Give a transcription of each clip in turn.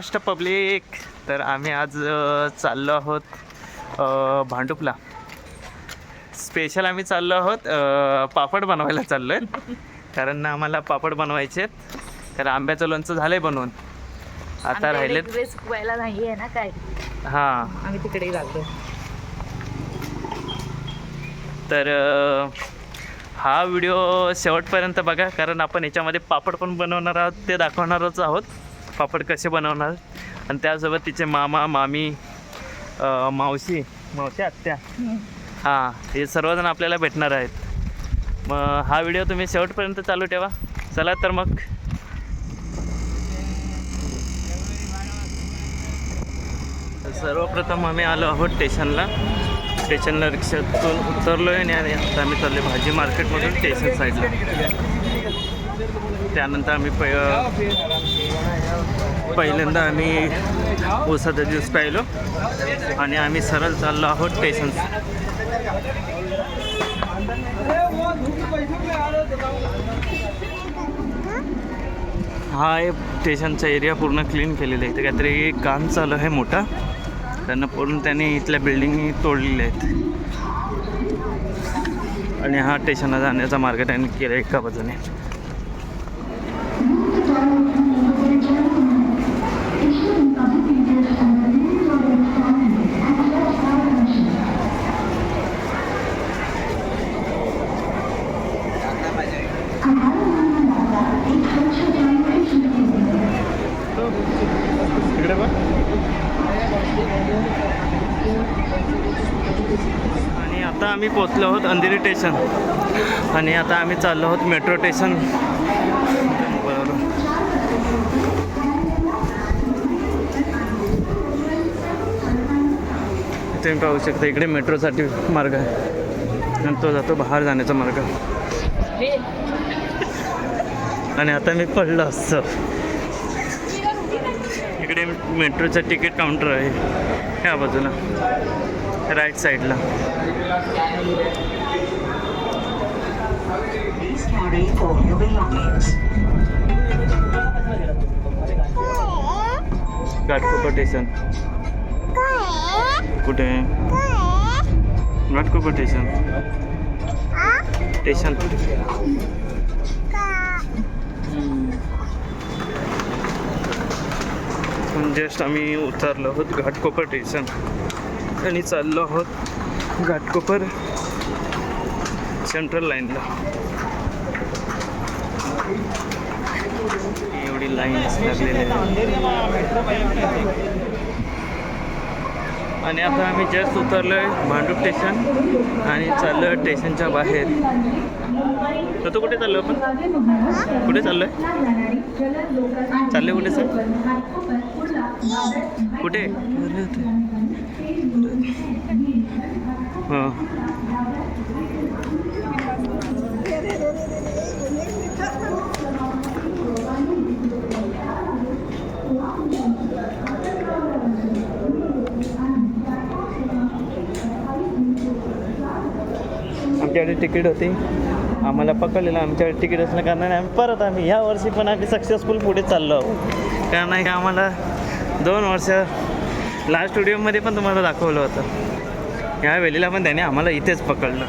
Maharashtra public. तर आम्ही आज चाललो आहोत भांडुपला. स्पेशल आम्ही चाललो आहोत पापड बनवायला चाललो आहे कारण ना आम्हाला पापड बनवायचे आहेत. तर आंब्याचं लोणचं झालं आहे बनवून. आता सुकवायला नाही आहे ना काय? हां. आम्ही तिकडे लागलो तर हा व्हिडिओ शेवटपर्यंत बघा. कारण आपण याच्यामध्ये पापड पण बनवणार आहोत ते दाखवणारच आहोत. पापड कसे बनवणार? आणि त्यासोबत तिचे मामा मामी मावशी मावशी आत्या. हां हे सर्वजण आपल्याला भेटणार आहेत. मग हा व्हिडिओ तुम्ही शेवटपर्यंत चालू ठेवा. चला तर मग. सर्वप्रथम आम्ही आलो आहोत स्टेशनला. स्टेशनला रिक्षातून उतरलो आहे आणि आता आम्ही चाललो भाजी मार्केटमधून स्टेशन साईडला. त्यानंतर आम्ही प पहिल्यांदा आम्ही ऊसाचा ज्यूस प्यायलो आणि आम्ही सरळ चाललो आहोत स्टेशन हा आहे स्टेशनचा एरिया पूर्ण क्लीन केलेला आहे. इथे काहीतरी काम चालू आहे मोठा. त्यांना पूर्ण त्यांनी इथल्या बिल्डिंग तोडलेल्या आहेत. आणि हा स्टेशनला जाण्याचा मार्ग त्यांनी केला एका बाजूने इकडे बघ आणि आता आम्ही पोचलो आहोत अंधेरी स्टेशन आणि आता आम्ही चाललो आहोत मेट्रो स्टेशन तुम्ही पाहू शकता इकडे मेट्रोसाठी मार्ग आहे. आणि तो जातो बाहेर जाण्याचा मार्ग. आणि आता मी पडलो असतं. इकडे मेट्रोचं तिकीट काउंटर आहे. ह्या बाजूला. राईट साईडला. घाटकोपर स्टेशन कुठे? घाटकोपर स्टेशन स्टेशन जस्ट आम्ही उतरलो आहोत. घाटकोपर स्टेशन ठिकाणी चाललो आहोत. घाटकोपर सेंट्रल लाईनला एवढी लाईन लागलेली आहे आणि आता आम्ही जस्ट उतरलो आहे भांडूप स्टेशन आणि चाललो आहे स्टेशनच्या बाहेर. तर तू कुठे चाललो आपण कुठे चाललो आहे चालले कुठे? सर कुठे? आमच्याकडे तिकीट होती. आम्हाला पकडलेलं. आमच्याकडे तिकीट असल्या कारणाने आम्ही परत आम्ही ह्या वर्षी पण आम्ही सक्सेसफुल पुढे चाललो आहोत. कारण नाही का आम्हाला दोन वर्ष लास्ट स्टुडिओमध्ये पण तुम्हाला दाखवलं होतं. ह्या वेळेला पण त्याने आम्हाला इथेच पकडलं.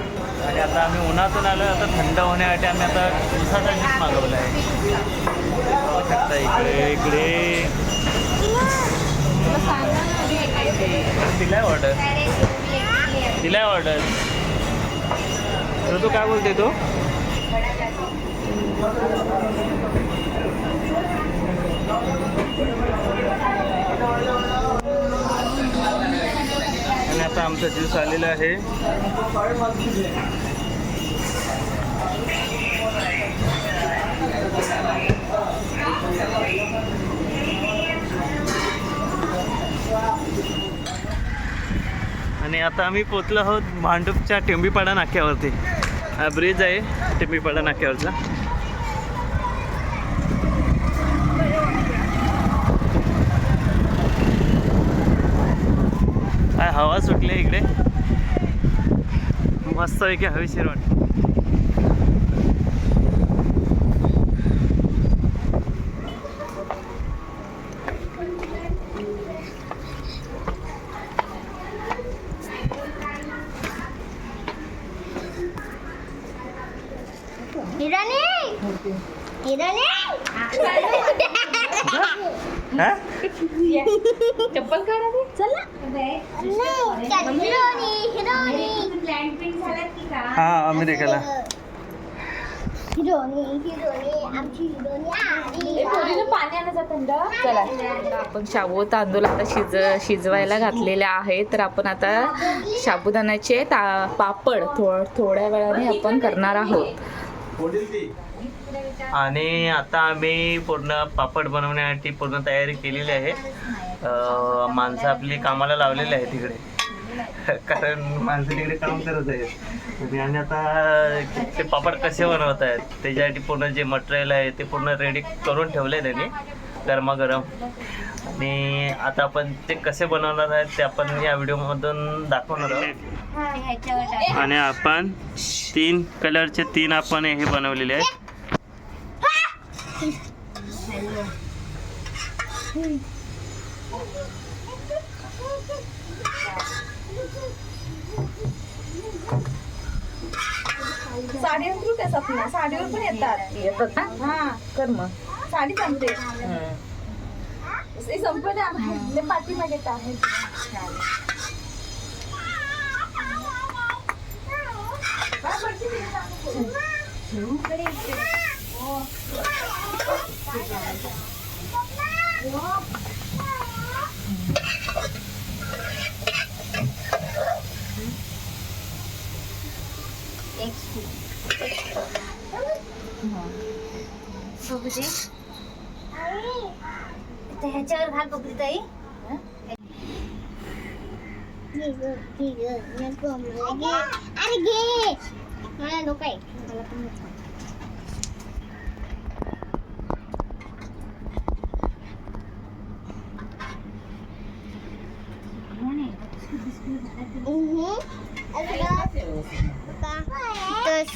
आणि आता आम्ही उन्हातून आलो आता थंड होण्यासाठी आम्ही आता उसाचा ज्यूस मागवला आहे. इकडे इकडे. दिलाय ऑर्डर दिलाय ऑर्डर तर तू काय बोलते तू आणि आता आमचा ज्यूस आलेला आहे. आणि आता आम्ही पोचलो आहोत भांडूपच्या टेंबीपाडा नाक्यावरती. हा ब्रिज आहे टेंबीपाडा नाक्यावरचा. 그래? 뭐 왔어 이게 아이시론 이러니 이러니 아, 에? हिरोनी हिरोनी आमची हिरोनी आली. पाणी आणा थंड. चला. आपण शाबू तांदूळ आता शिज शिजवायला घातलेले आहे तर आपण आता साबुदाण्याचे ता पापड थो थोड्या वेळाने आपण करणार आहोत. आणि आता आम्ही पूर्ण पापड बनवण्यासाठी पूर्ण तयारी केलेली आहे. माणसं आपली कामाला लावलेली आहे तिकडे कारण माणसं तिकडे काम करत आहेत. आणि आता ते पापड कसे बनवत आहेत त्याच्यासाठी पूर्ण जे मटेरियल आहे ते पूर्ण रेडी करून ठेवले त्यांनी गरमागरम. आणि आता आपण ते कसे बनवणार आहेत ते आपण या व्हिडिओमधून दाखवणार आहोत. आणि आपण तीन कलरचे तीन आपण हे बनवलेले आहेत. साडीवर करू का सपना? साडीवर पण येतात. येतात ना? हा. कर मग. साडी संपते ते संपत ते पाठीमागे आहे. ह्याच्यावर घाल बघली ताई अरे घे मला नको आहे मला पण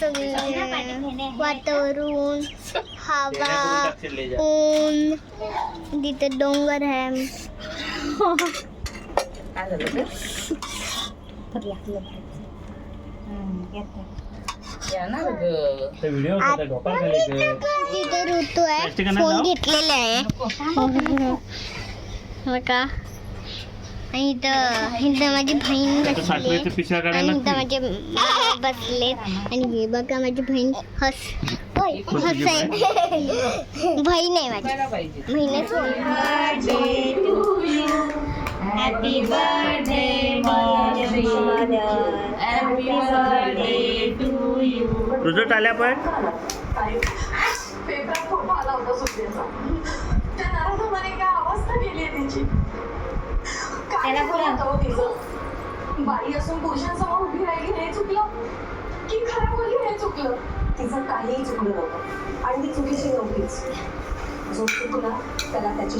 सगळे वातावरण हवा ऊन तिथे डोंगर आहे तिथे ऋतू आहे. फोन. घेतलेला आहे. हो का आणि इथं इथं माझी बहीण बसली. आणि काढायला इथं माझे बसले. आणि हे बघा माझी बहीण हस हस आहे. बहीण आहे माझी. बहीणच रिझल्ट आल्या पण? पेपरात फोटो आला होता सुट्टीचा. होतं हो तिचं बाई असून पुरुषांसमोर उभी राहिली हे चुकलं? की खरं बोलली हे चुकलं? तिचं काहीही चुकलं नव्हतं. आणि ती चुकीची नव्हतीच. जो चुकला त्याला त्याची